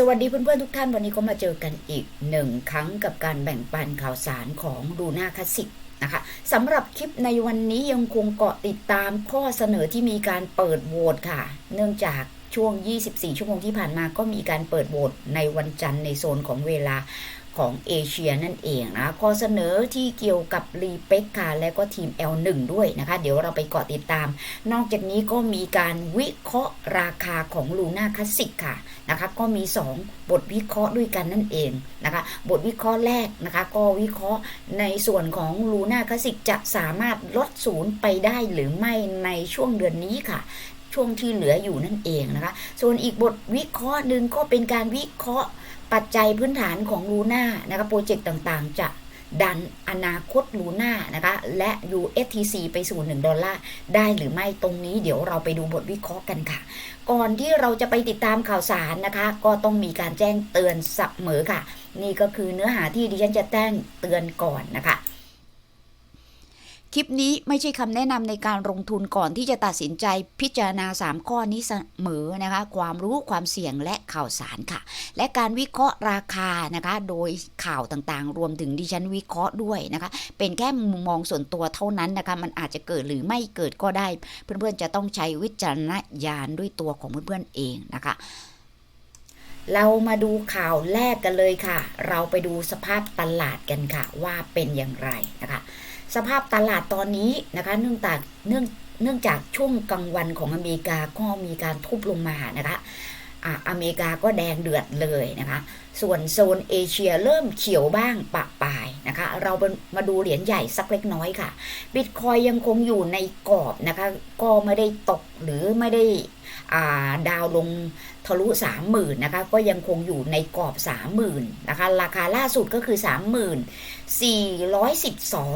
สวัสดีเพื่อนๆทุกท่านวันนี้ก็มาเจอกันอีกหนึ่งครั้งกับการแบ่งปันข่าวสารของดูนาคาสิกนะคะสำหรับคลิปในวันนี้ยังคงเกาะติดตามข้อเสนอที่มีการเปิดโหวตค่ะ เนื่องจากช่วง 24 ชั่วโมงที่ผ่านมาก็มีการเปิดโหวตในวันจันทร์ในโซนของเวลา ของเอเชียนั่นเองนะข้อเสนอที่เกี่ยวกับรีเป็กค่ะและก็ทีม L1 ด้วยนะคะ เดี๋ยวเราไปเกาะติดตาม นอกจากนี้ก็มีการวิเคราะห์ราคาของลูน่าคลาสสิกค่ะนะคะ ก็มี 2 บทวิเคราะห์ด้วยกันนั่นเองนะคะ บทวิเคราะห์แรกนะคะ ก็วิเคราะห์ในส่วนของลูน่าคลาสสิกจะสามารถลดศูนย์ไปได้หรือไม่ในช่วงเดือนนี้ค่ะช่วงที่เหลืออยู่นั่นเองนะคะ ส่วนอีกบทวิเคราะห์หนึ่งก็เป็นการวิเคราะห์ ปัจจัยพื้นฐานของลูน่านะคะโปรเจกต์ต่างๆ จะดันอนาคตลูน่านะคะและ USTC ไปสู่1ดอลลาร์ได้หรือไม่ตรงนี้เดี๋ยวเราไปดูบทวิเคราะห์กันค่ะ ก่อนที่เราจะไปติดตามข่าวสารนะคะ ก็ต้องมีการแจ้งเตือนเสมอค่ะ นี่ก็คือเนื้อหาที่ดิฉันจะแจ้งเตือนก่อนนะคะ คลิปนี้ไม่ใช่คำแนะนำในการลงทุนก่อนที่จะตัดสินใจพิจารณา 3 ข้อนี้เสมอนะคะ ความรู้ความเสี่ยงและข่าวสารค่ะ และการวิเคราะห์ราคานะคะ โดยข่าวต่างๆ รวมถึงดิฉันวิเคราะห์ด้วยนะคะ เป็นแค่มุมมองส่วนตัวเท่านั้นนะคะ มันอาจจะเกิดหรือไม่เกิดก็ได้ เพื่อนๆจะต้องใช้วิจารณญาณด้วยตัวของเพื่อนๆเองนะคะเรามาดูข่าวแรกกันเลยค่ะ เราไปดูสภาพตลาดกันค่ะ ว่าเป็นอย่างไรนะคะ สภาพตลาดตอนนี้นะคะ เนื่องจากเนื่องเนื่องจากช่วงกลางวันของอเมริกาก็มีการทุบลงมานะคะอะอเมริกาก็แดงเดือดเลยนะคะ ส่วนโซนเอเชียเริ่มเขียวบ้างปะปาย นะคะ เรามาดูเหรียญใหญ่สักเล็กน้อยค่ะบิตคอยยังคงอยู่ในกรอบนะคะ ก็ไม่ได้ตกหรือไม่ได้ดาวลงทะลุ 30,000นะคะก็ยังคงอยู่ในกรอบ 30,000นะคะราคาล่าสุดก็คือ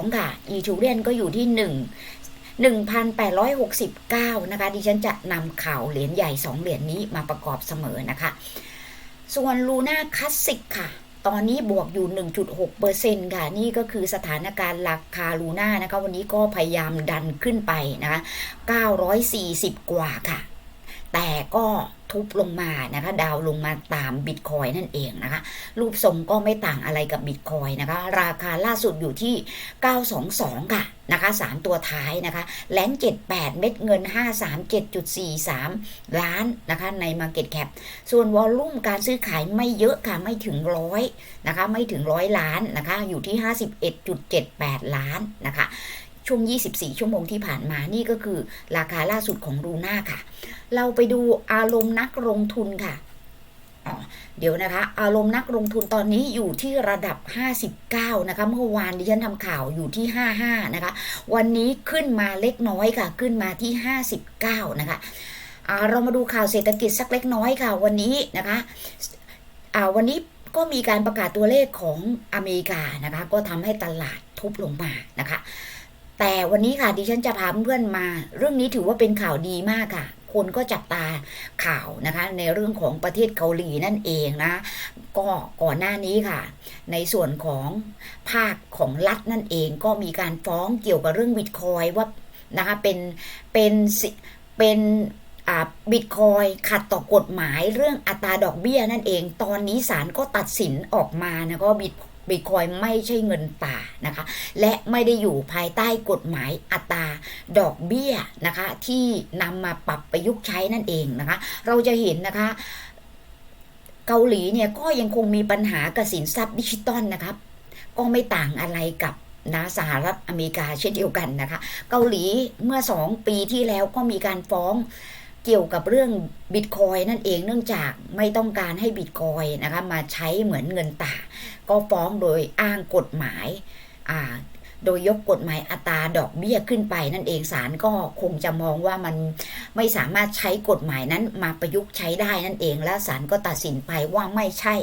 30,412 ค่ะ อีทูเรียนก็อยู่ที่ 1 1,869 นะคะ ดิฉันจะนำข่าวเหรียญใหญ่ 2 เหรียญนี้มาประกอบเสมอนะคะ ส่วนลูน่าคลาสสิกค่ะ ตอนนี้บวกอยู่ 1.6%ค่ะ นี่ก็คือสถานการณ์ราคาลูน่านะคะ วันนี้ก็พยายามดันขึ้นไปนะคะ 940 กว่าค่ะ แต่ก็ทุบลงมานะคะ ดาวลงมาตามบิตคอยนั่นเองนะคะ รูปทรงก็ไม่ต่างอะไรกับบิตคอยนะคะ ราคาล่าสุดอยู่ที่ 922 ค่ะนะคะ 3 ตัวท้ายนะคะ แลน78 เม็ดเงิน 537.43 ล้านนะคะ ใน Market Cap ส่วนวอลลุ่มการซื้อขายไม่เยอะค่ะ ไม่ถึงร้อยนะคะ ไม่ถึงร้อยล้านนะคะ อยู่ที่ 51.78 ล้านนะคะ ช่วง 24 ชั่วโมงที่ผ่านมานี่ก็คือราคาล่าสุดของรูน่าค่ะ เราไปดูอารมณ์นักลงทุนค่ะ เดี๋ยวนะคะ อารมณ์นักลงทุนตอนนี้อยู่ที่ระดับ 59 นะคะ เมื่อวานดิฉันทำข่าวอยู่ที่ 55 นะคะ วันนี้ขึ้นมาเล็กน้อยค่ะ ขึ้นมาที่ 59 นะคะเรามาดูข่าวเศรษฐกิจสักเล็กน้อยค่ะ วันนี้นะคะาวันนี้ก็มีการประกาศตัวเลขของอเมริกานะคะ ก็ทำให้ตลาดทุบลงมานะคะแต่วันนี้ค่ะดิฉันจะพาเพื่อนมา เรื่องนี้ถือว่าเป็นข่าวดีมากค่ะ คนก็จับตาข่าวนะคะในเรื่องของประเทศเกาหลีนั่นเองนะ ก็ก่อนหน้านี้ค่ะ ในส่วนของภาคของรัฐนั่นเองก็มีการฟ้องเกี่ยวกับเรื่องบิตคอยว่านะคะเป็นเป็นเป็นบิตคอยขัดต่อกฎหมายเรื่องอัตราดอกเบี้ยนั่นเอง ตอนนี้ศาลก็ตัดสินออกมานะก็บิต บิตคอยไม่ใช่เงินป่านะคะ และไม่ได้อยู่ภายใต้กฎหมายอัตราดอกเบี้ยนะคะ ที่นำมาปรับประยุกต์ใช้นั่นเองนะคะ เราจะเห็นนะคะเกาหลีเนี่ยก็ยังคงมีปัญหากับสินทรัพย์ดิจิตอลนะครับ ก็ไม่ต่างอะไรกับนะสหรัฐอเมริกาเช่นเดียวกันนะคะ เกาหลีเมื่อสองปีที่แล้วก็มีการฟ้อง เกี่ยวกับเรื่องบิตคอยนั่นเองเนื่องจากไม่ต้องการให้บิตคอยนะคะมาใช้เหมือนเงินตาก็ฟ้องโดยอ้างกฎหมายอ่าโดยยกกฎหมายอัตราดอกเบี้ยขึ้นไปนั่นเองศาลก็คงจะมองว่ามันไม่สามารถใช้กฎหมายนั้นมาประยุกต์ใช้ได้นั่นเอง และศาลก็ตัดสินไปว่าไม่ใช่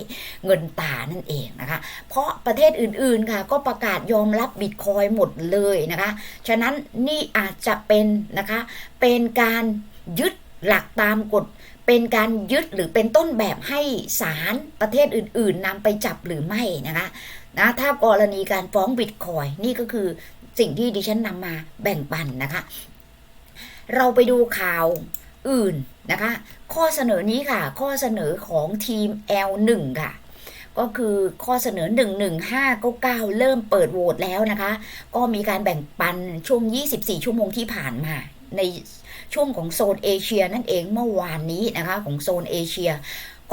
เงินตานั่นเองนะคะ เพราะประเทศอื่นๆค่ะก็ประกาศยอมรับบิตคอยหมดเลยนะคะ ฉะนั้นนี่อาจจะเป็นนะคะเป็นการยึด หลักตามกฎเป็นการยึดหรือเป็นต้นแบบให้ศาลประเทศอื่น ๆนำไปจับหรือไม่นะคะนะถ้ากรณีการฟ้องบิตคอยนี่ก็คือสิ่งที่ดิฉันนำมาแบ่งปันนะคะ เราไปดูข่าวอื่นนะคะ ข้อเสนอนี้ค่ะ ข้อเสนอของทีม L1 ค่ะ ก็คือข้อเสนอ 11599 เริ่มเปิดโหวตแล้วนะคะ ก็มีการแบ่งปันช่วง 24 ชั่วโมงที่ผ่านมาใน ช่วงของโซนเอเชียนั่นเองเมื่อวานนี้นะคะของโซนเอเชีย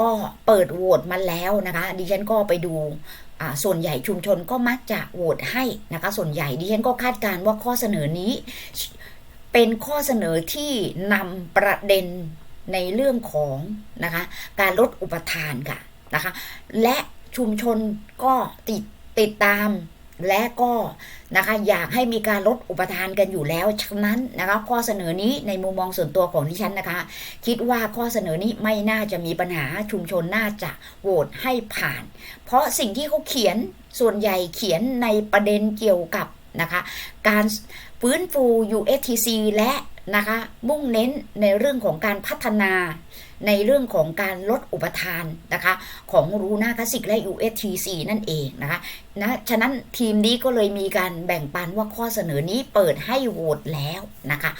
ก็เปิดโหวตมาแล้วนะคะ ดิฉันก็ไปดูส่วนใหญ่ชุมชนก็มักจะโหวตให้นะคะ ส่วนใหญ่ดิฉันก็คาดการณ์ว่าข้อเสนอนี้ เป็นข้อเสนอที่นำประเด็นในเรื่องของนะคะการลดอุปทานค่ะนะคะ และชุมชนก็ติดติดตาม และก็นะคะอยากให้มีการลดอุปทานกันอยู่แล้วฉะนั้นนะคะข้อเสนอนี้ในมุมมองส่วนตัวของดิฉันนะคะ คิดว่าข้อเสนอนี้ไม่น่าจะมีปัญหาชุมชนน่าจะโหวตให้ผ่าน เพราะสิ่งที่เขาเขียนส่วนใหญ่เขียนในประเด็นเกี่ยวกับนะคะการฟื้นฟู USTC และนะคะมุ่งเน้นในเรื่องของการพัฒนา ในเรื่องของการลดอุปทานนะคะของรูนาคลาสิกและ USTC นั่นเองนะคะนะฉะนั้นทีมนี้ก็เลยมีการแบ่งปันว่าข้อเสนอนี้เปิดให้โหวตแล้วนะคะ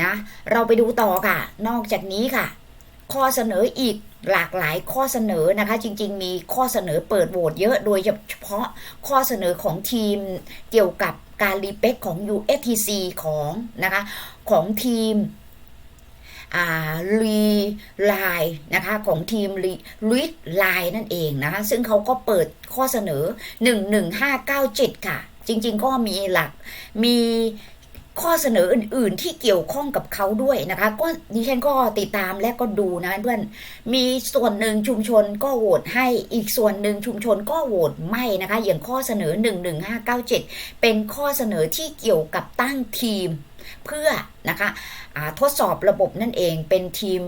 นะเราไปดูต่อค่ะ นอกจากนี้ค่ะ ข้อเสนออีกหลากหลายข้อเสนอนะคะ จริง ๆ มีข้อเสนอเปิดโหวตเยอะโดยเฉพาะข้อเสนอของทีมเกี่ยวกับการรีเป๊กของ USTC ของนะคะของทีม อ่ารีไลน์นะคะของทีมรีลิทไลน์นั่นเองนะคะซึ่งเขาก็เปิดข้อเสนอ 11597 ค่ะ จริงๆก็มีหลักมีข้อเสนออื่น ๆ ที่เกี่ยวข้องกับเขาด้วยนะคะ ก็ดิฉันก็ติดตามและก็ดูนะเพื่อนมีส่วนหนึ่งชุมชนก็โหวตให้อีกส่วนหนึ่งชุมชนก็โหวตไม่นะคะ อย่างข้อเสนอ 11597 เป็นข้อเสนอที่เกี่ยวกับตั้งทีมเพื่อนะคะ ทดสอบระบบนั่นเองเป็นทีม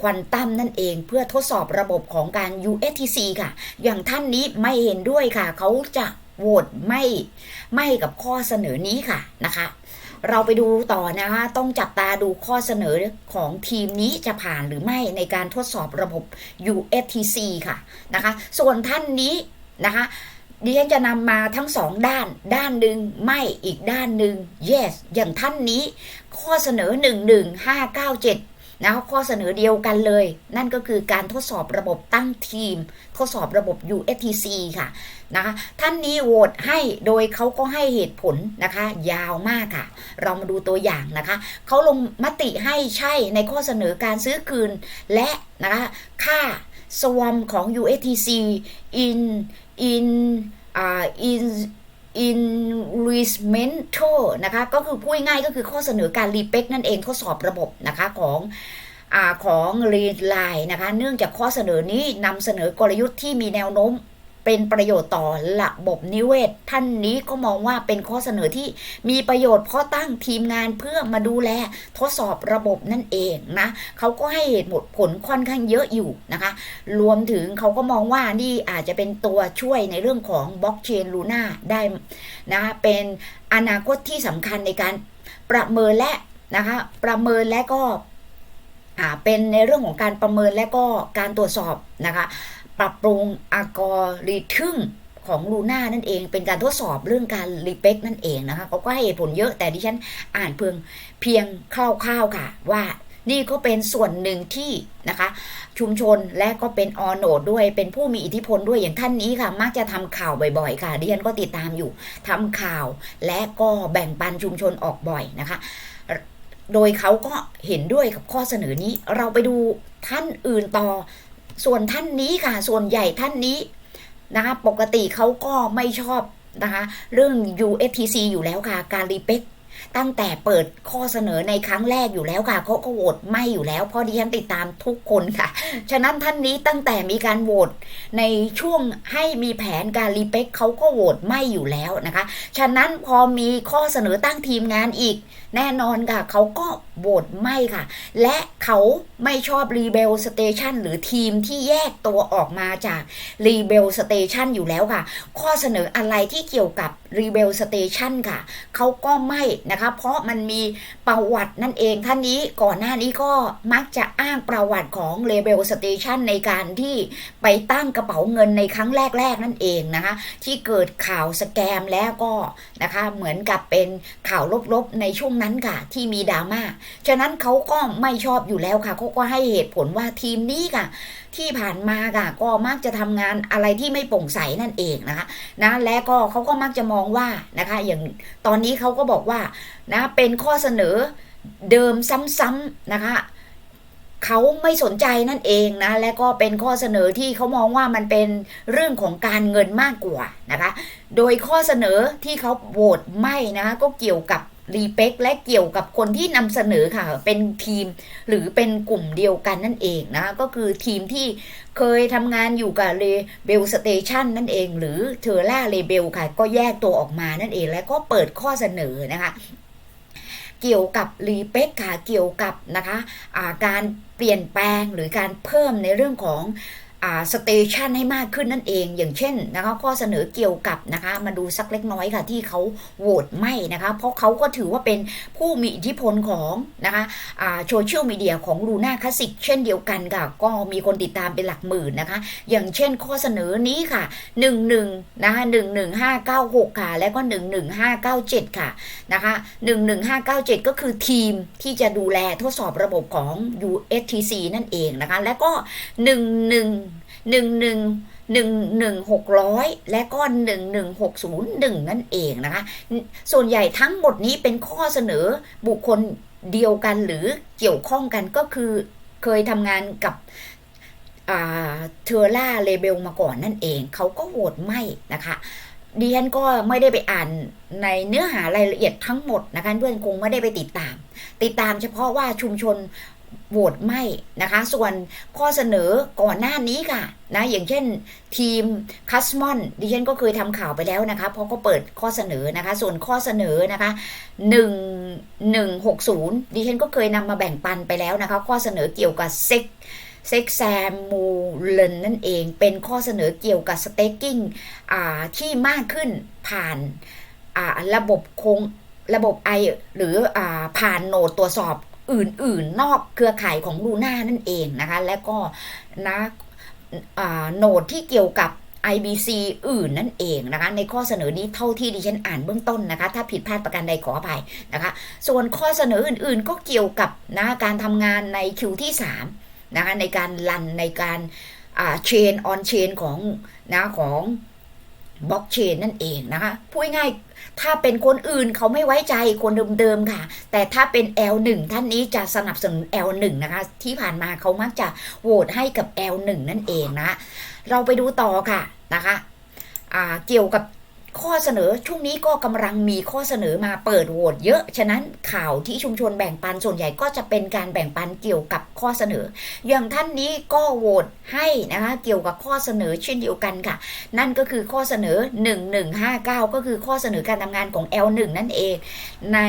ควันตั้มนั่นเองเพื่อทดสอบระบบของการ USTC ค่ะ อย่างท่านนี้ไม่เห็นด้วยค่ะ เขาจะโหวตไม่ไม่กับข้อเสนอนี้ค่ะนะคะ เราไปดูต่อนะคะ ต้องจับตาดูข้อเสนอของทีมนี้จะผ่านหรือไม่ในการทดสอบระบบ USTC ค่ะนะคะ ส่วนท่านนี้นะคะ ดิฉันจะนำมาทั้งสองด้าน ด้านหนึ่งไม่อีกด้านหนึ่ง yes อย่างท่านนี้ ข้อเสนอ 11597นะข้อเสนอเดียวกันเลย นั่นก็คือการทดสอบระบบตั้งทีม ทดสอบระบบ USTC ค่ะนะคะท่านนี้โหวตให้โดยเขาก็ให้เหตุผลนะคะ ยาวมากค่ะ เรามาดูตัวอย่างนะคะเขาลงมติให้ใช่ในข้อเสนอการซื้อคืน และนะคะค่าสวมของ USTC in in uh, in enrichmental นะคะก็คือพูดง่ายก็คือข้อเสนอการรีเป็กนั่นเองทดสอบระบบนะคะของอของรีไลน์นะคะเนื่องจากข้อเสนอนี้นำเสนอกลยุทธ์ที่มีแนวโน้ม เป็นประโยชน์ต่อระบบนิเวศ ท่านนี้ก็มองว่าเป็นข้อเสนอที่มีประโยชน์เพราะตั้งทีมงานเพื่อมาดูแลทดสอบระบบนั่นเองนะเขาก็ให้เหตุผลค่อนข้างเยอะอยู่นะคะ รวมถึงเขาก็มองว่านี่อาจจะเป็นตัวช่วยในเรื่องของบล็อกเชนลูน่าได้นะเป็นอนาคตที่สำคัญในการประเมินและนะคะประเมินและก็เป็นในเรื่องของการประเมินและก็การตรวจสอบนะคะ ปรับปรุงอัลกอริทึมของลูน่านั่นเองเป็นการทดสอบเรื่องการรีเป๊กนั่นเองนะคะเขาก็ให้ผลเยอะแต่ดิฉันอ่านเพียงเพียงคร่าวๆค่ะ ว่านี่ก็เป็นส่วนหนึ่งที่นะคะ ชุมชนและก็เป็นออโนดด้วยเป็นผู้มีอิทธิพลด้วยอย่างท่านนี้ค่ะ มักจะทำข่าวบ่อยๆ ค่ะดิฉันก็ติดตามอยู่ทำข่าวและก็แบ่งปันชุมชนออกบ่อยนะคะ โดยเขาก็เห็นด้วยกับข้อเสนอนี้ เราไปดูท่านอื่นต่อ ส่วนท่านนี้ค่ะ ส่วนใหญ่ท่านนี้นะคะปกติเขาก็ไม่ชอบนะคะเรื่อง USTC อยู่แล้วค่ะ การรีเป๊กตั้งแต่เปิดข้อเสนอในครั้งแรกอยู่แล้วค่ะเขาก็โหวตไม่อยู่แล้ว เพราะดิฉันติดตามทุกคนค่ะ ฉะนั้นท่านนี้ตั้งแต่มีการโหวตในช่วงให้มีแผนการรีเป๊กเขาก็โหวตไม่อยู่แล้วนะคะ ฉะนั้นพอมีข้อเสนอตั้งทีมงานอีก แน่นอนค่ะ เขาก็โหวตไม่ค่ะ และเขาไม่ชอบรีเบลสเตชันหรือทีมที่แยกตัวออกมาจากรีเบลสเตชันอยู่แล้วค่ะ ข้อเสนออะไรที่เกี่ยวกับรีเบลสเตชันค่ะ เขาก็ไม่นะคะ เพราะมันมีประวัตินั่นเองท่านนี้ก่อนหน้านี้ก็มักจะอ้างประวัติของเลเบลสเตชันในการที่ไปตั้งกระเป๋าเงินในครั้งแรก ๆ นั่นเองนะคะ ที่เกิดข่าวสแกมแล้วก็นะคะ เหมือนกับเป็นข่าวลบๆในช่วงนั้นค่ะ ที่มีดราม่า ฉะนั้นเขาก็ไม่ชอบอยู่แล้วค่ะเขาก็ให้เหตุผลว่าทีมนี้ค่ะ ที่ผ่านมาค่ะ ก็มักจะทำงานอะไรที่ไม่โปร่งใสนั่นเองนะคะนะและก็เขาก็มักจะมองว่านะคะ อย่างตอนนี้เขาก็บอกว่านะเป็นข้อเสนอเดิมซ้ำๆนะคะเขาไม่สนใจนั่นเองนะ และก็เป็นข้อเสนอที่เขามองว่ามันเป็นเรื่องของการเงินมากกว่านะคะ โดยข้อเสนอที่เขาโหวตไม่นะคะก็เกี่ยวกับ รีเป็กและเกี่ยวกับคนที่นำเสนอค่ะ เป็นทีมหรือเป็นกลุ่มเดียวกันนั่นเองนะ ก็คือทีมที่เคยทำงานอยู่กับเรเบลสเตชันนั่นเอง หรือเทอร่าเรเบลค่ะ ก็แยกตัวออกมานั่นเอง และก็เปิดข้อเสนอนะคะ เกี่ยวกับรีเป็กค่ะ เกี่ยวกับนะคะาการเปลี่ยนแปลงหรือการเพิ่มในเรื่องของ สเตชันให้มากขึ้นนั่นเอง อย่างเช่นนะคะข้อเสนอเกี่ยวกับนะคะมาดูสักเล็กน้อยค่ะที่เขาโหวตไม่นะคะเพราะเขาก็ถือว่าเป็นผู้มีอิทธิพลของนะคะโซเชียลมีเดียของลูน่าคลาสสิกเช่นเดียวกันค่ะก็มีคนติดตามเป็นหลักหมื่นนะคะ อย่างเช่นข้อเสนอนี้ค่ะ1 1นะคะ11596 ค่ะ และก็ 11597 ค่ะนะคะ11597 ก็คือทีมที่จะดูแลทดสอบระบบของ USTC นั่นเองนะคะ และก็ 11 หนึ่งหนึ่งหนึ่งหนึ่งหกร้อยและก็หนึ่งหนึ่งหกศูนย์หนึ่งนั่นเองนะคะ ส่วนใหญ่ทั้งหมดนี้เป็นข้อเสนอบุคคลเดียวกันหรือเกี่ยวข้องกันก็คือเคยทำงานกับเทอร่าเลเบลมาก่อนนั่นเอง เขาก็โหวตไม่นะคะดิฉันก็ไม่ได้ไปอ่านในเนื้อหารายละเอียดทั้งหมดนะคะเพื่อนคงไม่ได้ไปติดตาม ติดตามเฉพาะว่าชุมชน โหวตไม่นะคะ ส่วนข้อเสนอก่อนหน้านี้ค่ะนะอย่างเช่นทีมคัสมอนดิฉันก็เคยทำข่าวไปแล้วนะคะ เพราะก็เปิดข้อเสนอนะคะ ส่วนข้อเสนอนะคะ 1 1 6 0 ดิฉันก็เคยนำมาแบ่งปันไปแล้วนะคะ ข้อเสนอเกี่ยวกับเซ็กเซ็กแซมมูเลนนั่นเองเป็นข้อเสนอเกี่ยวกับสเต็กกิ้งที่มากขึ้นผ่านระบบคงระบบไอหรืออผ่านโหนดตรวจสอบ อื่นๆ นอกเครือข่ายของลูน่านั่นเองนะคะ และก็นะโหนดที่เกี่ยวกับ IBC อื่นนั่นเองนะคะ ในข้อเสนอนี้เท่าที่ดิฉันอ่านเบื้องต้นนะคะ ถ้าผิดพลาดประการใดขออภัยนะคะ ส่วนข้อเสนออื่นๆ ก็เกี่ยวกับนะการทำงานในคิวที่3นะคะในการรันในการเชนออนเชนของนะของบล็อกเชนนั่นเองนะคะพูดง่าย ถ้าเป็นคนอื่นเขาไม่ไว้ใจคนเดิมๆค่ะ แต่ถ้าเป็น L1 ท่านนี้จะสนับสนุน L1 นะคะ ที่ผ่านมาเขามักจะโหวตให้กับ L1 นั่นเองนะ เราไปดูต่อค่ะนะคะเกี่ยวกับ ข้อเสนอช่วงนี้ก็กำลังมีข้อเสนอมาเปิดโหวตเยอะ ฉะนั้นข่าวที่ชุมชนแบ่งปันส่วนใหญ่ก็จะเป็นการแบ่งปันเกี่ยวกับข้อเสนอ อย่างท่านนี้ก็โหวตให้นะคะเกี่ยวกับข้อเสนอเช่นเดียวกันค่ะ นั่นก็คือข้อเสนอ 1159 ก็คือข้อเสนอการทำงานของ L1 นั่นเอง ใน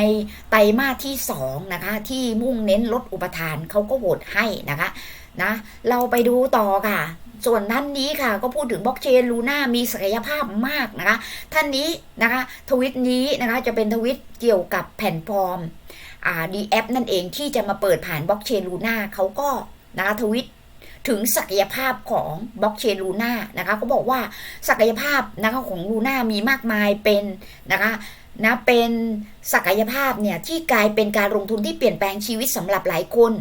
ไตรมาสที่2นะคะที่มุ่งเน้นลดอุปทานเขาก็โหวตให้นะคะนะเราไปดูต่อค่ะ ส่วนท่านนี้ค่ะ ก็พูดถึงบล็อกเชนลูน่ามีศักยภาพมากนะคะ ท่านนี้นะคะ ทวิตนี้นะคะจะเป็นทวิตเกี่ยวกับแผ่นฟอร์มอ่าดีแอปนั่นเองที่จะมาเปิดผ่านบล็อกเชนลูน่าเขาก็นะคะทวิตถึงศักยภาพของบล็อกเชนลูน่านะคะเขาบอกว่าศักยภาพนะคะของลูน่ามีมากมายเป็นนะคะนะเป็นศักยภาพเนี่ยที่กลายเป็นการลงทุนที่เปลี่ยนแปลงชีวิตสำหรับหลายคน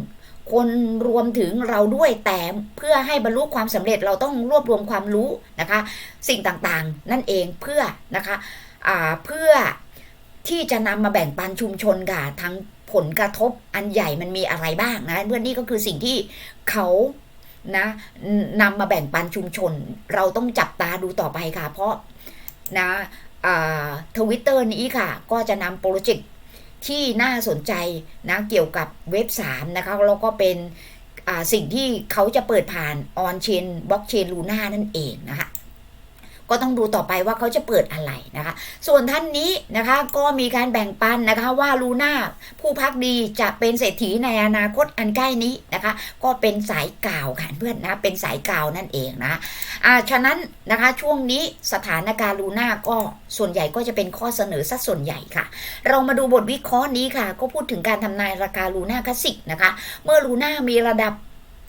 คนรวมถึงเราด้วยแต่เพื่อให้บรรลุความสำเร็จเราต้องรวบรวมความรู้นะคะ สิ่งต่างๆนั่นเองเพื่อนะคะเพื่อที่จะนำมาแบ่งปันชุมชนค่ะทั้งผลกระทบอันใหญ่มันมีอะไรบ้างนะเพื่อนนี่ก็คือสิ่งที่เขานะนำมาแบ่งปันชุมชน เราต้องจับตาดูต่อไปค่ะ เพราะนะทวิตเตอร์นี้ค่ะ ก็จะนำโปรเจกต์ ที่น่าสนใจนะเกี่ยวกับเว็บ3นะคะแล้วก็เป็นสิ่งที่เขาจะเปิดผ่านออนเชนบล็อกเชนลูน่านั่นเองนะคะ ก็ต้องดูต่อไปว่าเขาจะเปิดอะไรนะคะ ส่วนท่านนี้นะคะก็มีการแบ่งปันนะคะว่าลูน่าผู้พักดีจะเป็นเศรษฐีในอนาคตอันใกล้นี้นะคะ ก็เป็นสายกล่าวค่ะเพื่อนนะเป็นสายกล่าวนั่นเองนะอ่าฉะนั้นนะคะช่วงนี้สถานการณ์ลูน่าก็ส่วนใหญ่ก็จะเป็นข้อเสนอสัดส่วนใหญ่ค่ะ เรามาดูบทวิเคราะห์นี้ค่ะ ก็พูดถึงการทำนายราคาลูน่าคลาสสิกนะคะ เมื่อลูน่ามีระดับ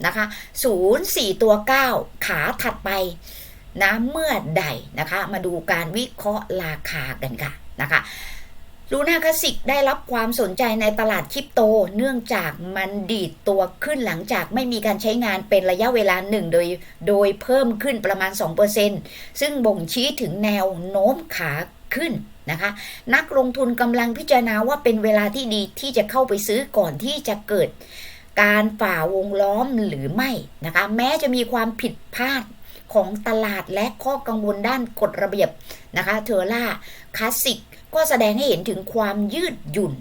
นะคะ0 4 ตัว 9 ขาถัดไป นะเมื่อใดนะคะ มาดูการวิเคราะห์ราคากันค่ะนะคะลูน่าคลาสสิกได้รับความสนใจในตลาดคริปโต เนื่องจากมันดีดตัวขึ้นหลังจากไม่มีการใช้งานเป็นระยะเวลาหนึ่งโดยโดยเพิ่มขึ้นประมาณ 2%ซึ่งบ่งชี้ถึงแนวโน้มขาขึ้นนะคะ นักลงทุนกำลังพิจารณาว่าเป็นเวลาที่ดีที่จะเข้าไปซื้อก่อนที่จะเกิดการฝ่าวงล้อมหรือไม่นะคะ แม้จะมีความผิดพลาด ของตลาดและข้อกังวลด้านกฎระเบียบนะคะเทอร่าคลาสสิกก็แสดงให้เห็นถึงความยืดหยุ่น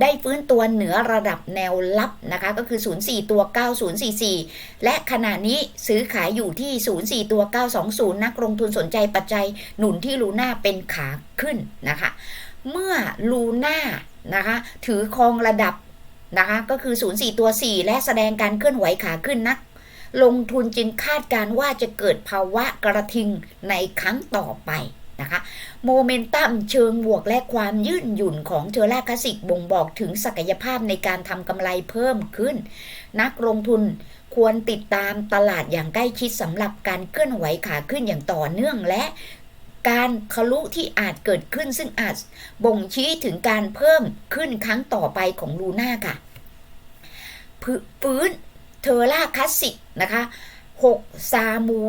ได้ฟื้นตัวเหนือระดับแนวรับนะคะ ก็คือ 04 ตัว 9044 และขณะนี้ซื้อขายอยู่ที่ 04 ตัว 920 นักลงทุนสนใจปัจจัยหนุนที่ลูน่าเป็นขาขึ้นนะคะ เมื่อลูน่านะคะ ถือครองระดับนะคะ ก็คือ 04 ตัว 4 และแสดงการเคลื่อนไหวขาขึ้นนัก ลงทุนจึงคาดการว่าจะเกิดภาวะกระทิงในครั้งต่อไปนะคะโมเมนตัมเชิงบวกและความยืดหยุ่นของเทอร่าคลาสิกบ่งบอกถึงศักยภาพในการทำกำไรเพิ่มขึ้น นักลงทุนควรติดตามตลาดอย่างใกล้ชิดสำหรับการเคลื่อนไหวขาขึ้นอย่างต่อเนื่องและการทะลุที่อาจเกิดขึ้นซึ่งอาจบ่งชี้ถึงการเพิ่มขึ้นครั้งต่อไปของลูน่าค่ะฟื้น เทอร่าคลาสสิกนะคะ6ซามู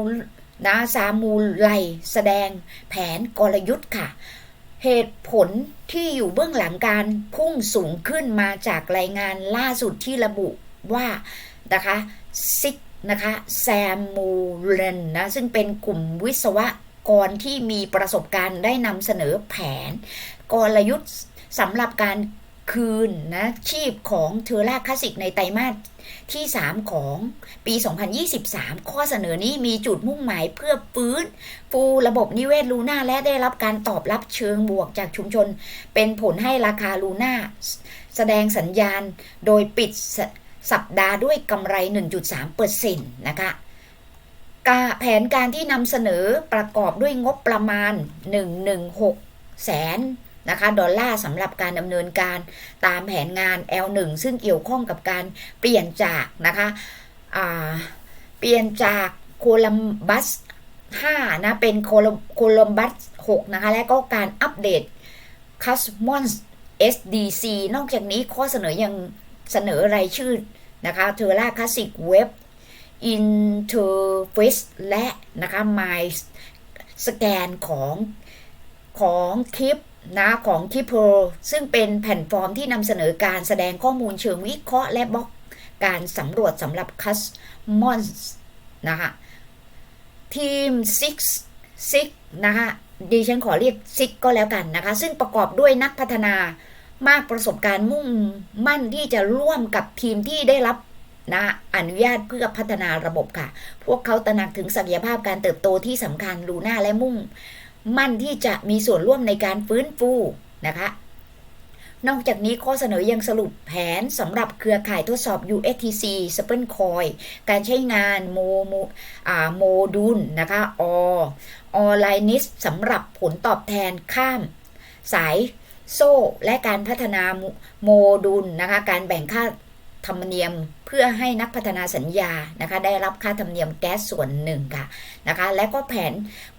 นะซามูไลแสดงแผนกลยุทธ์ค่ะ เหตุผลที่อยู่เบื้องหลังการพุ่งสูงขึ้นมาจากรายงานล่าสุดที่ระบุว่านะคะซิกนะคะแซมมูเลนนะซึ่งเป็นกลุ่มวิศวกรที่มีประสบการณ์ได้นำเสนอแผน กลยุทธ์สำหรับการ คืนนะชีพของเทอร่าคลาสสิกในไตรมาสที่ 3 ของปี 2023 ข้อเสนอนี้มีจุดมุ่งหมายเพื่อฟื้น ฟูระบบนิเวศลูน่าและได้รับการตอบรับเชิงบวกจากชุมชน เป็นผลให้ราคาลูน่าแสดงสัญญาณโดยปิดสสัปดาห์ด้วยกำไร 1.3%นะคะแผนการที่นำเสนอประกอบด้วยงบประมาณ 116 แสน นะคะดอลลาร์สำหรับการดำเนินการตามแผนงาน L1 ซึ่งเกี่ยวข้องกับการเปลี่ยนจากนะคะเปลี่ยนจากโคลัมบัส5นะเป็นโคลัมบัส6นะคะและก็การอัปเดต Cosmos SDC นอกจากนี้ข้อเสนอยังเสนอรายชื่อนะคะเทอร่าคลาสสิกเว็บ Interface และนะคะ My Scan ของของคลิป นะของคิโพซึ่งเป็นแพลตฟอร์มที่นำเสนอการแสดงข้อมูลเชิงวิเคราะห์และบล็อกการสำรวจสำหรับคัสมอนนะคะทีม6 6นะคะดิฉันขอเรียกซิกก็แล้วกันนะคะ ซึ่งประกอบด้วยนักพัฒนามากประสบการณ์มุ่งมั่นที่จะร่วมกับทีมที่ได้รับนะอนุญาตเพื่อพัฒนาระบบค่ะ พวกเขาตระหนักถึงศักยภาพการเติบโตที่สำคัญลูน่าและมุ่ง มั่นที่จะมีส่วนร่วมในการฟื้นฟูนะคะนอกจากนี้ข้อเสนอยังสรุปแผนสำหรับเครือข่ายทดสอบ USTC s p e n c o i การใช้งานโมโมโมดูลนะคะอออนไลนิสสำหรับผลตอบแทนข้าม สายโซ่และการพัฒนาโมดูลนะคะการแบ่งค่า ธรรมเนียมเพื่อให้นักพัฒนาสัญญานะคะได้รับค่าธรรมเนียมแก๊สส่วนหนึ่งค่ะนะคะและก็แผน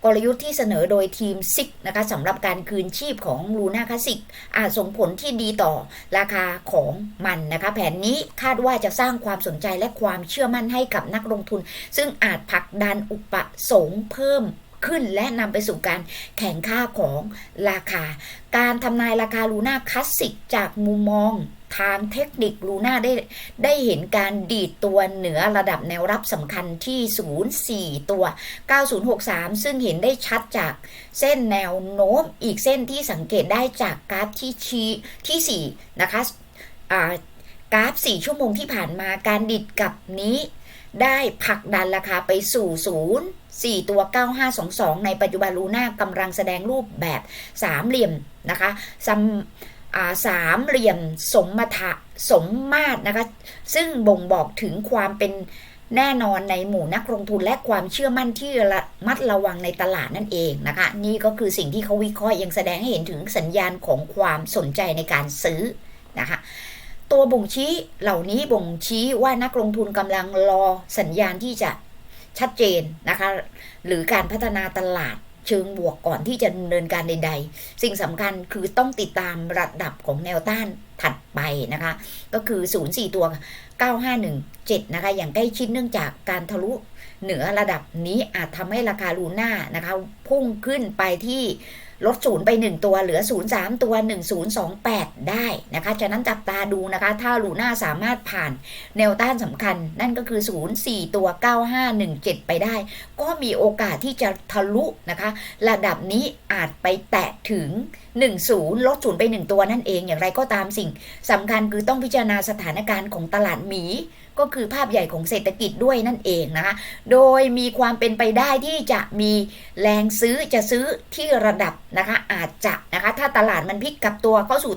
กลยุทธ์ที่เสนอโดยทีมซิกนะคะสำหรับการคืนชีพของลูน่าคลาสิกอาจส่งผลที่ดีต่อราคาของมันนะคะแผนนี้คาดว่าจะสร้างความสนใจและความเชื่อมั่นให้กับนักลงทุน ซึ่งอาจผลักดันอุปสงค์เพิ่มขึ้นและนำไปสู่การแข่งค่าของราคา การทำนายราคาลูน่าคลาสสิกจากมุมมอง ทางเทคนิคลูน่าได้ได้เห็นการดีดตัวเหนือระดับแนวรับสำคัญที่ 04 ตัว 9063 ซึ่งเห็นได้ชัดจากเส้นแนวโน้มอีกเส้นที่สังเกตได้จากกราฟที่ชี้ที่ 4 นะคะกราฟ 4 ชั่วโมงที่ผ่านมาการดิดกับนี้ได้ผลักดันราคาไปสู่ศูนย์4ตัว 9522 ในปัจจุบันลูน่ากำลังแสดงรูปแบบสามเหลี่ยมนะคะซัม สามเหลี่ยมสมมาทะสมมาตรนะคะ ซึ่งบ่งบอกถึงความเป็นแน่นอนในหมู่นักลงทุนและความเชื่อมั่นที่ระมัดระวังในตลาดนั่นเองนะคะ นี่ก็คือสิ่งที่เขาวิเคราะห์ยังแสดงให้เห็นถึงสัญญาณของความสนใจในการซื้อนะคะตัวบ่งชี้เหล่านี้บ่งชี้ว่านักลงทุนกำลังรอสัญญาณที่จะชัดเจนนะคะ หรือการพัฒนาตลาด เชิงบวกก่อนที่จะดำเนินการใด ๆ สิ่งสำคัญคือต้องติดตามระดับของแนวต้านถัดไปนะคะ ก็คือ 0 4 ตัว 9517 นะคะ อย่างใกล้ชิดเนื่องจากการทะลุเหนือระดับนี้อาจทำให้ราคาลูน่านะคะ พุ่งขึ้นไปที่ ลดศูนย์ไป 1 ตัวเหลือ 0 3 ตัว 1028 ได้นะคะ ฉะนั้นจับตาดูนะคะ ถ้าลูน่าสามารถผ่านแนวต้านสำคัญ นั่นก็คือ 0 4 ตัว 9517 ไปได้ ก็มีโอกาสที่จะทะลุนะคะ ระดับนี้อาจไปแตะถึง 10 ลดศูนย์ไป 1 ตัวนั่นเองอย่างไรก็ตามสิ่งสำคัญคือต้องพิจารณาสถานการณ์ของตลาดหมี ก็คือภาพใหญ่ของเศรษฐกิจด้วยนั่นเองนะคะโดยมีความเป็นไปได้ที่จะมีแรงซื้อจะซื้อที่ระดับนะคะอาจจะนะคะถ้าตลาดมันพลิกกลับตัวเข้าสู่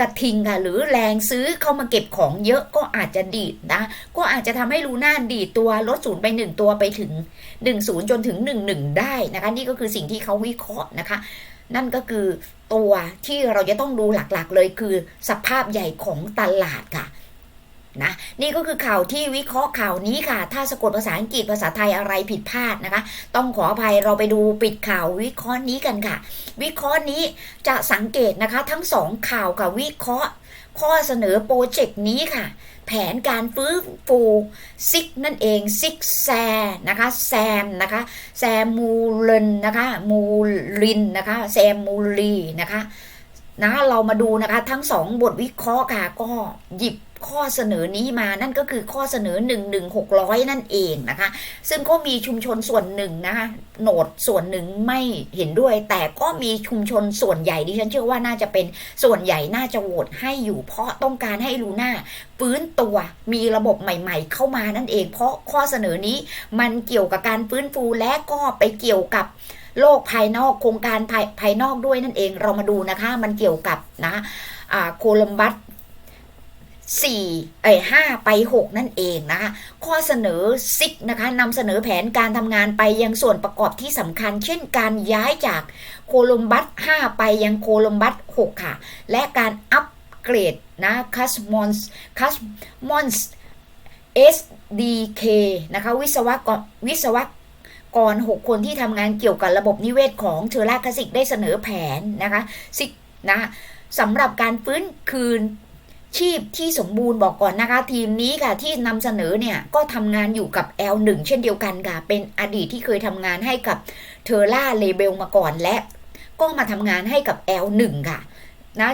กระทิงค่ะหรือแรงซื้อเข้ามาเก็บของเยอะก็อาจจะดีดนะก็อาจจะทำให้ลูน่าดีดตัวลดศูนย์ไป 1 ตัวไปถึง 10 จนถึง 11 ได้นะคะนี่ก็คือสิ่งที่เขาวิเคราะห์นะคะ นั่นก็คือตัวที่เราจะต้องดูหลักๆเลยคือสภาพใหญ่ของตลาดค่ะ นะ นี่ก็คือข่าวที่วิเคราะห์ข่าวนี้ค่ะ ถ้าสะกดภาษาอังกฤษภาษาไทยอะไรผิดพลาดนะคะ ต้องขออภัยเราไปดูปิดข่าววิเคราะห์นี้กันค่ะ วิเคราะห์นี้จะสังเกตนะคะทั้งสองข่าวกับวิเคราะห์ ข้อเสนอโปรเจกต์นี้ค่ะ แผนการฟื้นฟูซิกนั่นเองซิกแซนะคะแซมนะคะแซมมูลินนะคะมูลินนะคะแซมมูลีนะคะนะเรามาดูนะคะทั้งสองบทวิเคราะห์ค่ะก็หยิบ ข้อเสนอนี้มานั่นก็คือข้อเสนอ 1 1 600 นั่นเองนะคะ ซึ่งก็มีชุมชนส่วนหนึ่งนะคะโหนดส่วนหนึ่งไม่เห็นด้วย แต่ก็มีชุมชนส่วนใหญ่ดิฉันเชื่อว่าน่าจะเป็นส่วนใหญ่น่าจะโหวตให้อยู่เพราะต้องการให้ลูน่าฟื้นตัวมีระบบใหม่ ๆ เข้ามานั่นเอง เพราะข้อเสนอนี้มันเกี่ยวกับการฟื้นฟูและก็ไปเกี่ยวกับโลกภายนอกโครงการภายภายนอกด้วยนั่นเองเรามาดูนะคะ มันเกี่ยวกับนะโคลัมบัส สี่เอ้ห้าไปหกนั่นเองนะคะข้อเสนอซิกนะคะนำเสนอแผนการทำงานไปยังส่วนประกอบที่สำคัญ เช่นการย้ายจากโคลัมบัส 5 ไปยังโคลัมบัส 6 ค่ะ และการอัปเกรดนะคัสมอนส์คัสมอนส์ SDK นะคะวิศวกรวิศวกร 6 คนที่ทำงานเกี่ยวกับระบบนิเวศของเทอร่าคลาสิกได้เสนอแผนนะคะซิกนะสำหรับการฟื้นคืน ชีพที่สมบูรณ์บอกก่อนนะคะ ทีมนี้ค่ะที่นำเสนอเนี่ยก็ทำงานอยู่กับ L1 เช่นเดียวกันค่ะ เป็นอดีตที่เคยทำงานให้กับเทอร่าเลเบลมาก่อนและ ก็มาทำงานให้กับ L1 ค่ะนะ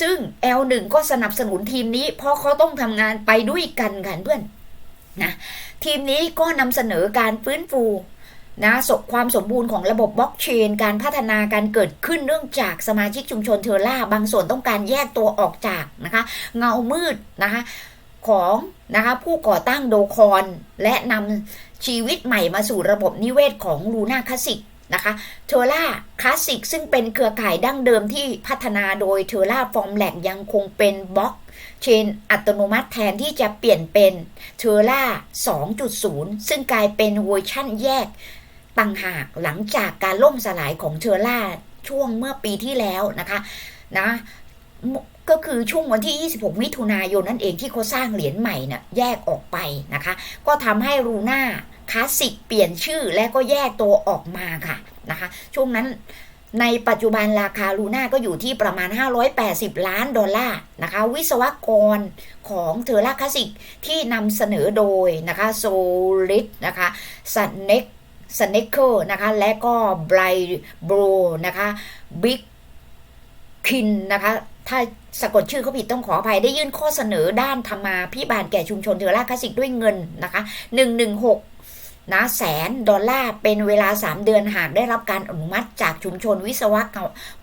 ซึ่ง L1 ก็สนับสนุนทีมนี้ เพราะเขาต้องทำงานไปด้วยกันค่ะเพื่อนนะทีมนี้ก็นำเสนอการฟื้นฟู นะความสมบูรณ์ของระบบบล็อกเชน การพัฒนาการเกิดขึ้นเนื่องจากสมาชิกชุมชนเทอร่า บางส่วนต้องการแยกตัวออกจากนะคะเงามืดนะคะของนะคะผู้ก่อตั้งโดคอน และนำชีวิตใหม่มาสู่ระบบนิเวศของลูน่าคลาสสิกนะคะเทอร่าคลาสสิกซึ่งเป็นเครือข่ายดั้งเดิมที่พัฒนาโดยเทอร่าฟอร์มแลกยังคงเป็นบล็อกเชนอัตโนมัติแทนที่จะเปลี่ยนเป็นเทอร่า2.0 ซึ่งกลายเป็นเวอร์ชั่นแยก ต่างหากหลังจากการล่มสลายของเทอร่าช่วงเมื่อปีที่แล้วนะคะนะก็คือช่วงวันที่ 26 มิถุนายนนั่นเองที่เขาสร้างเหรียญใหม่นะ่ะแยกออกไปนะคะ ก็ทำให้รูน่าคลาสสิกเปลี่ยนชื่อและก็แยกตัวออกมาค่ะนะคะ ช่วงนั้นในปัจจุบันราคาลูน่าก็อยู่ที่ประมาณ 580 ล้านดอลลาร์นะคะ วิศวกรของเทอร่าคลาสสิกที่นำเสนอโดยนะคะโซลิดนะคะสันเน็ก สเนคเกอร์นะคะและก็ไบรโบรนะคะบิ๊กคินนะคะถ้าสะกดชื่อเขาผิดต้องขออภัยได้ยื่นข้อเสนอด้านธรรมาพิบาลแก่ชุมชนเทอร่าคลาสสิกด้วยเงินนะคะ116 นะแสนดอลลาร์เป็นเวลา 3 เดือนหากได้รับการอนุมัติจากชุมชนวิศว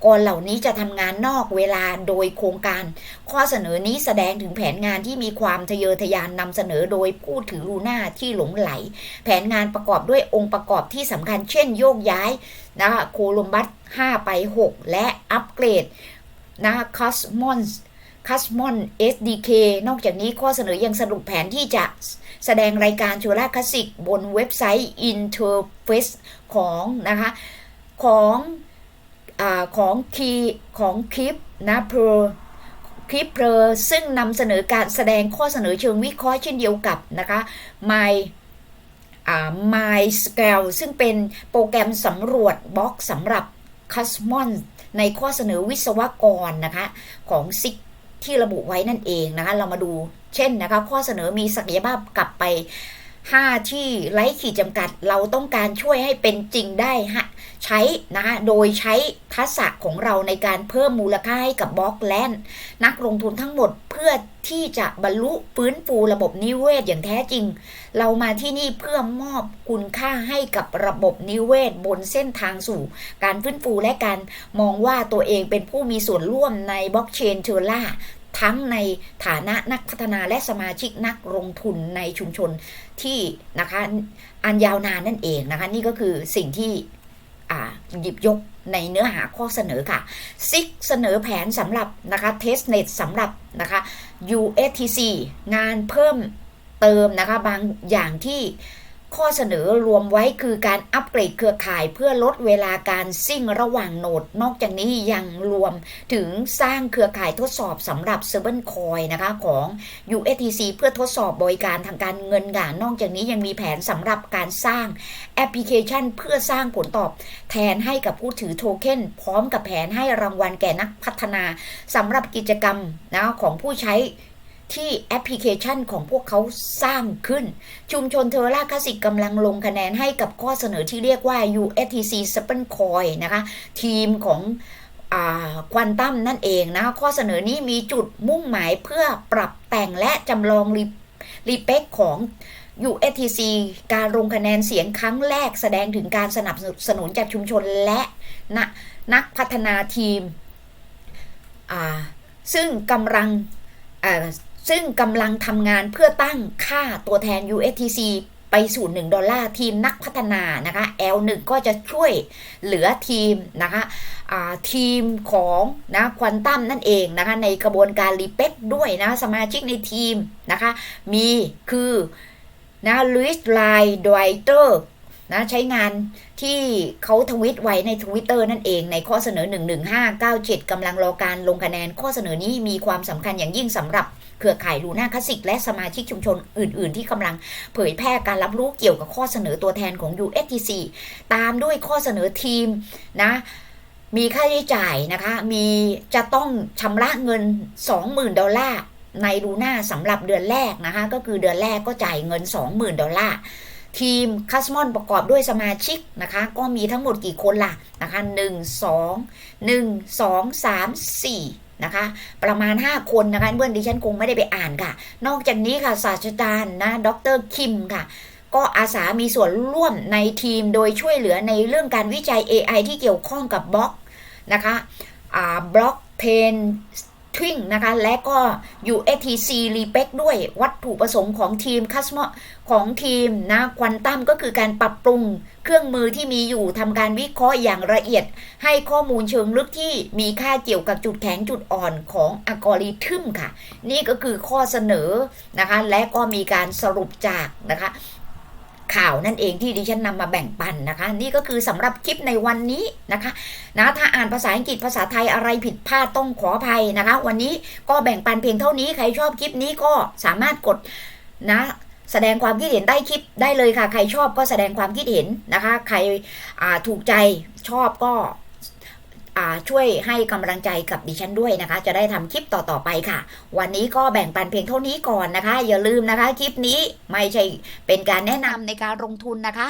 กรเหล่านี้จะทำงานนอกเวลาโดยโครงการ ข้อเสนอนี้แสดงถึงแผนงานที่มีความทะเยอทะยานนำเสนอโดยผู้ถือลูน่าที่หลงไหล แผนงานประกอบด้วยองค์ประกอบที่สำคัญเช่นโยกย้ายนะคะโคลัมบัส 5 ไป 6 และอัปเกรดนะคอสมอนคัสมอน SDK นอกจากนี้ข้อเสนอยังสรุปแผนที่จะ แสดงรายการชูราคลาสสิกบนเว็บไซต์ Interface ของนะคะของอของคีของคลิปนะเพอคลิปเพอซึ่งนำเสนอการแสดงข้อเสนอเชิงวิเคราะห์เช่นเดียวกับนะคะ My อ่า My Scale ซึ่งเป็นโปรแกรมสำรวจบล็อกสำหรับ c u s m o n ในข้อเสนอวิศวกรนะคะ ของซิกที่ระบุไว้นั่นเองนะคะ เรามาดู เช่นนะคะ ข้อเสนอมีศักยภาพกลับไป 5 ที่ไร้ขีดจำกัด เราต้องการช่วยให้เป็นจริงได้ฮะใช้นะคะโดยใช้ทักษะของเราในการเพิ่มมูลค่าให้กับบล็อกแลนด์นักลงทุนทั้งหมดเพื่อที่จะบรรลุฟื้นฟูระบบนิเวศอย่างแท้จริง เรามาที่นี่เพื่อมอบคุณค่าให้กับระบบนิเวศบนเส้นทางสู่ การฟื้นฟูและการมองว่าตัวเองเป็นผู้มีส่วนร่วมในบล็อกเชนเทอร่า ทั้งในฐานะนักพัฒนาและสมาชิกนักลงทุนในชุมชนที่นะคะอันยาวนานนั่นเองนะคะ นี่ก็คือสิ่งที่อ่าหยิบยกในเนื้อหาข้อเสนอค่ะซิกเสนอแผนสำหรับนะคะเทสเน็ตสำหรับนะคะ USTC งานเพิ่มเติมนะคะบางอย่างที่ ข้อเสนอรวมไว้คือการอัปเกรดเครือข่ายเพื่อลดเวลาการซิ่งระหว่างโหนด นอกจากนี้ยังรวมถึงสร้างเครือข่ายทดสอบสำหรับ s e r v e r Coin นะคะของ USTC เพื่อทดสอบบริการทางการเงินค่ะนอกจากนี้ยังมีแผนสำหรับการสร้างแอปพลิเคชัน เพื่อสร้างผลตอบแทนให้กับผู้ถือโทเค็นพร้อมกับแผนให้รางวัลแก่นักพัฒนาสำหรับกิจกรรมนะของผู้ใช้ ที่แอปพลิเคชันของพวกเขาสร้างขึ้น ชุมชนเทอร่าคลาสสิกกำลังลงคะแนนให้กับข้อเสนอที่เรียกว่า USTC s p e n Coin นะคะ ทีมของควอนตัมนั่นเองนะคะข้อเสนอนี้มีจุดมุ่งหมายเพื่อปรับแต่งและจำลองรีรเปคของ USTC การลงคะแนนเสียงครั้งแรกแสดงถึงการสนับสนุนจากชุมชนและนนักพัฒนาทีม ซึ่งกำลัง ซึ่งกำลังทำงานเพื่อตั้งค่าตัวแทน USTC ไปสู่1ดอลลาร์ทีมนักพัฒนานะคะ L1 ก็จะช่วยเหลือทีมนะคะทีมของนะควอนตัมนั่นเองนะคะในกระบวนการรีเป๊กด้วยนะสมาชิกในทีมนะคะมีคือนะลุยส์ไลด์ดไวเตอร์นะใช้งานที่เขาทวิตไว้ในทวิตเตอร์นั่นเองในข้อเสนอ 11597กำลังรอการลงคะแนนข้อเสนอนี้มีความสำคัญอย่างยิ่งสำหรับ เครือข่ายลูน่าคลาสสิกและสมาชิกชุมชนอื่น ๆ ที่กำลังเผยแพร่การรับรู้เกี่ยวกับข้อเสนอตัวแทนของ USTC ตามด้วยข้อเสนอทีมนะมีค่าใช้จ่ายนะคะ มีจะต้องชำระเงิน 20,000 ดอลลาร์ในลูน่าสำหรับเดือนแรกนะคะ ก็คือเดือนแรกก็จ่ายเงิน 20,000 ดอลลาร์ทีมคัสมอนประกอบด้วยสมาชิกนะคะ ก็มีทั้งหมดกี่คนล่ะนะคะ 1 2 1 2 3 4 นะคะ ประมาณ 5 คนนะคะเพื่อนดิฉันคงไม่ได้ไปอ่านค่ะ นอกจากนี้ค่ะศาสตราจารย์นะดรคิมค่ะก็อาสามีส่วนร่วมในทีมโดยช่วยเหลือในเรื่องการวิจัย AI ที่เกี่ยวข้องกับบล็อกนะคะบล็อกเทน ทวิงนะคะ และก็ USTC r e p e c ด้วยวัตถุประสงค์ของทีมคัสมอของทีมนะควอนตัมก็คือการปรับปรุงเครื่องมือที่มีอยู่ทำการวิเคราะห์อย่างละเอียด ให้ข้อมูลเชิงลึกที่มีค่าเกี่ยวกับจุดแข็งจุดอ่อนของอัลกอริทึมค่ะ นี่ก็คือข้อเสนอนะคะ และก็มีการสรุปจากนะคะ ข่าวนั่นเองที่ดิฉันนำมาแบ่งปันนะคะ นี่ก็คือสำหรับคลิปในวันนี้นะคะนะถ้าอ่านภาษาอังกฤษภาษาไทยอะไรผิดพลาดต้องขออภัยนะคะ วันนี้ก็แบ่งปันเพียงเท่านี้ใครชอบคลิปนี้ก็สามารถกดนะแสดงความคิดเห็นใต้คลิปได้เลยค่ะ ใครชอบก็แสดงความคิดเห็นนะคะ ใครถูกใจชอบก็ ช่วยให้กำลังใจกับดิฉันด้วยนะคะ จะได้ทำคลิปต่อๆไปค่ะ วันนี้ก็แบ่งปันเพียงเท่านี้ก่อนนะคะ อย่าลืมนะคะ คลิปนี้ไม่ใช่เป็นการแนะนำในการลงทุนนะคะ